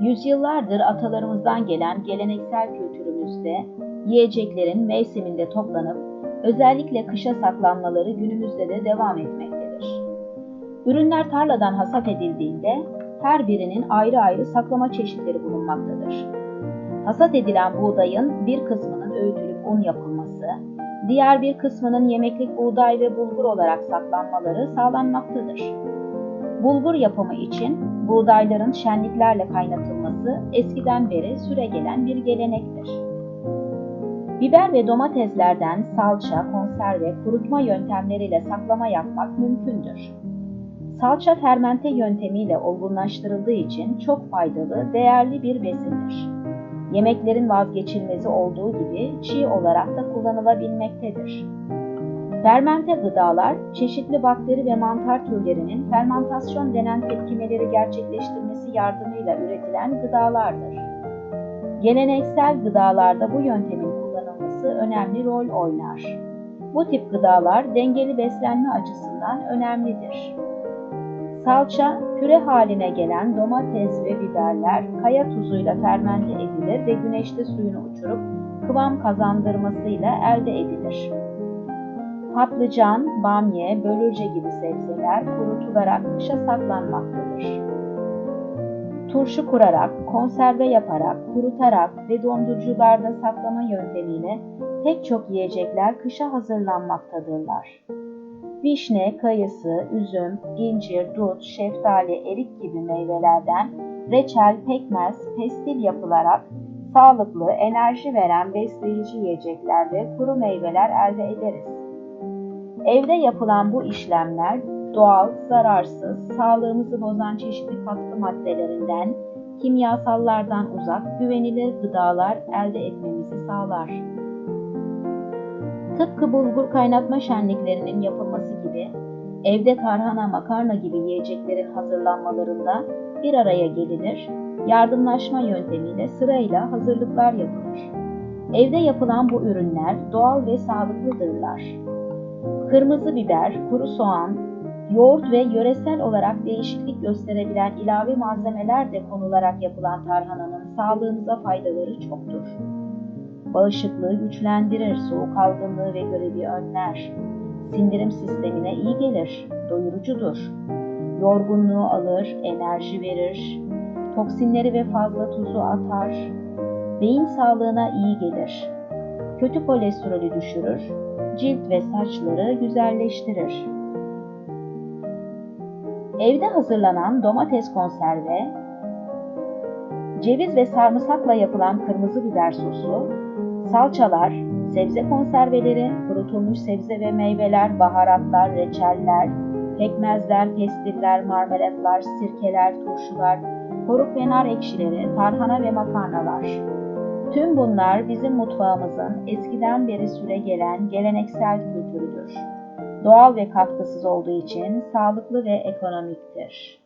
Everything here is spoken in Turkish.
Yüzyıllardır atalarımızdan gelen geleneksel kültürümüzde yiyeceklerin mevsiminde toplanıp özellikle kışa saklanmaları günümüzde de devam etmektedir. Ürünler tarladan hasat edildiğinde her birinin ayrı ayrı saklama çeşitleri bulunmaktadır. Hasat edilen buğdayın bir kısmının öğütülüp un yapılması, diğer bir kısmının yemeklik buğday ve bulgur olarak saklanmaları sağlanmaktadır. Bulgur yapımı için buğdayların şenliklerle kaynatılması eskiden beri süregelen bir gelenektir. Biber ve domateslerden salça, konserve, kurutma yöntemleriyle saklama yapmak mümkündür. Salça fermente yöntemiyle olgunlaştırıldığı için çok faydalı, değerli bir besindir. Yemeklerin vazgeçilmezi olduğu gibi çiğ olarak da kullanılabilmektedir. Fermente gıdalar, çeşitli bakteri ve mantar türlerinin fermentasyon denen tepkimeleri gerçekleştirmesi yardımıyla üretilen gıdalardır. Geleneksel gıdalarda bu yöntemin kullanılması önemli rol oynar. Bu tip gıdalar dengeli beslenme açısından önemlidir. Salça, püre haline gelen domates ve biberler kaya tuzuyla fermente edilir ve güneşte suyunu uçurup kıvam kazandırmasıyla elde edilir. Patlıcan, bamye, börülce gibi sebzeler kurutularak kışa saklanmaktadır. Turşu kurarak, konserve yaparak, kurutarak ve dondurucularda saklama yöntemiyle pek çok yiyecekler kışa hazırlanmaktadırlar. Vişne, kayısı, üzüm, incir, dut, şeftali, erik gibi meyvelerden reçel, pekmez, pestil yapılarak sağlıklı, enerji veren besleyici yiyecekler ve kuru meyveler elde ederiz. Evde yapılan bu işlemler doğal, zararsız, sağlığımızı bozan çeşitli katkı maddelerinden, kimyasallardan uzak, güvenilir gıdalar elde etmemizi sağlar. Tıpkı bulgur kaynatma şenliklerinin yapılması gibi, evde tarhana, makarna gibi yiyeceklerin hazırlanmalarında bir araya gelinir, yardımlaşma yöntemiyle sırayla hazırlıklar yapılır. Evde yapılan bu ürünler doğal ve sağlıklıdırlar. Kırmızı biber, kuru soğan, yoğurt ve yöresel olarak değişiklik gösterebilen ilave malzemeler de konularak yapılan tarhananın sağlığımıza faydaları çoktur. Bağışıklığı güçlendirir, soğuk algınlığı ve görevi önler. Sindirim sistemine iyi gelir, doyurucudur. Yorgunluğu alır, enerji verir. Toksinleri ve fazla tuzu atar. Beyin sağlığına iyi gelir. Kötü kolesterolü düşürür, cilt ve saçları güzelleştirir. Evde hazırlanan domates konserve, ceviz ve sarımsakla yapılan kırmızı biber sosu, salçalar, sebze konserveleri, kurutulmuş sebze ve meyveler, baharatlar, reçeller, pekmezler, pestiller, marmelatlar, sirkeler, turşular, koruk ve nar ekşileri, tarhana ve makarnalar. Tüm bunlar bizim mutfağımızın eskiden beri süre gelen geleneksel kültürüdür. Doğal ve katkısız olduğu için sağlıklı ve ekonomiktir.